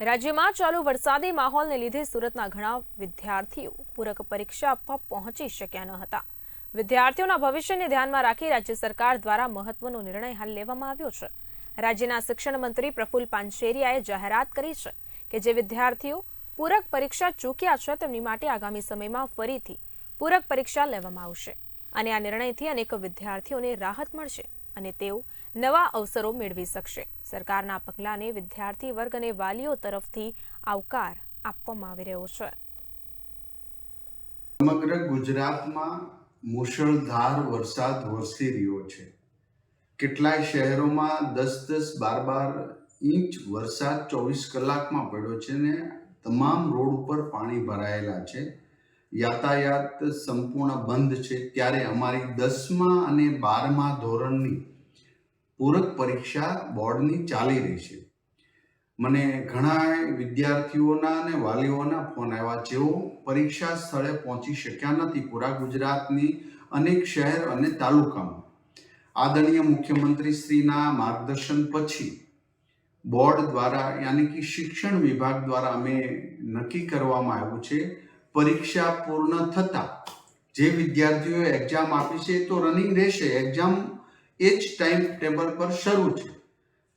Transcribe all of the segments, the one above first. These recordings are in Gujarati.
રાજ્યમાં ચાલુ વરસાદી માહોલને લીધે સુરતના ઘણા વિદ્યાર્થીઓ પૂરક પરીક્ષા આપવા પહોંચી શક્યા ન હતા. વિદ્યાર્થીઓના ભવિષ્યને ધ્યાનમાં રાખી રાજ્ય સરકાર દ્વારા મહત્વનો નિર્ણય હાલ લેવામાં આવ્યો છે. રાજ્યના શિક્ષણ મંત્રી પ્રફુલ પાનશેરિયાએ જાહેરાત કરી છે કે જે વિદ્યાર્થીઓ પૂરક પરીક્ષા ચૂક્યા છે તેમની માટે આગામી સમયમાં ફરીથી પૂરક પરીક્ષા લેવામાં આવશે. અને આ નિર્ણયથી અનેક વિદ્યાર્થીઓને રાહત મળશે. અને તેઓ નવા અવસરો મેળવી શકશે. સરકારના પગલાંને વિદ્યાર્થી વર્ગ અને વાલીઓ તરફથી આવકાર આપવામાં આવી રહ્યો છે. સમગ્ર ગુજરાતમાં મુશળધાર વરસાદ વરસી રહ્યો છે. કેટલાય શહેરોમાં દસ દસ બાર બાર ઇંચ વરસાદ ચોવીસ કલાકમાં પડ્યો છે ને તમામ રોડ ઉપર પાણી ભરાયેલા છે. યાતાયાત સંપૂર્ણ બંધ છે ત્યારે અમારી દસમા અને બારમા ધોરણની પૂરક પરીક્ષા બોર્ડની ચાલી રહી છે. મને ઘણા વિદ્યાર્થીઓના અને વાલીઓના ફોન આવ્યા જેઓ પરીક્ષા સ્થળે પહોંચી શક્યા નથી પૂરા ગુજરાતની અનેક શહેર અને તાલુકામાં. આદરણીય મુખ્યમંત્રી શ્રીના માર્ગદર્શન પછી બોર્ડ દ્વારા યાની કે શિક્ષણ વિભાગ દ્વારા અમે નક્કી કરવામાં આવ્યું છે પરીક્ષા પૂર્ણ થતાં જે વિદ્યાર્થીઓએ એક્ઝામ આપી છે તો રનિંગ રહેશે. એક્ઝામ એ જ ટાઈમ ટેબલ પર શરૂ છે.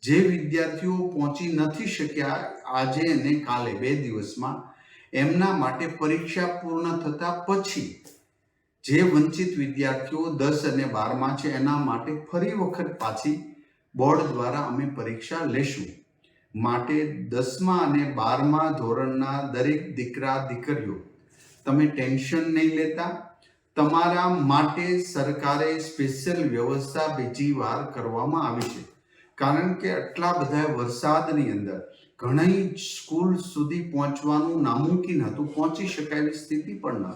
જે વિદ્યાર્થીઓ પહોંચી નથી શક્યા આજે અને કાલે બે દિવસમાં, એમના માટે પરીક્ષા પૂર્ણ થતા પછી જે વંચિત વિદ્યાર્થીઓ દસ અને બારમાં છે, એના માટે ફરી વખત પાછી બોર્ડ દ્વારા અમે પરીક્ષા લેશું. માટે દસમા અને બારમા ધોરણના દરેક દીકરા દીકરીઓ તમે ટેન્શન નહીં લેતા. તમારા માટે સરકારે સ્પેશિયલ વ્યવસ્થા બીજી વાર કરવામાં આવી છે. કારણ કે આટલા બધા વરસાદની અંદર ઘણી સ્કૂલ સુધી પહોંચવાનું નામુમકિન હતું, પહોંચી શકાયેલી સ્થિતિ પણ ન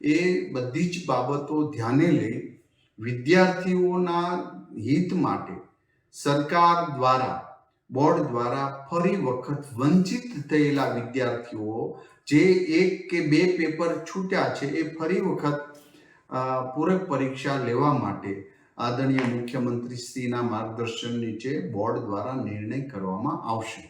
એ બધી જ બાબતો ધ્યાને લઈ વિદ્યાર્થીઓના હિત માટે સરકાર દ્વારા બોર્ડ દ્વારા ફરી વખત વંચિત થયેલા વિદ્યાર્થીઓ જે એક કે બે પેપર છૂટ્યા છે, એ ફરી વખત પૂરક પરીક્ષા લેવા માટે આદરણીય મુખ્યમંત્રી શ્રીના માર્ગદર્શન નીચે બોર્ડ દ્વારા નિર્ણય કરવામાં આવશે.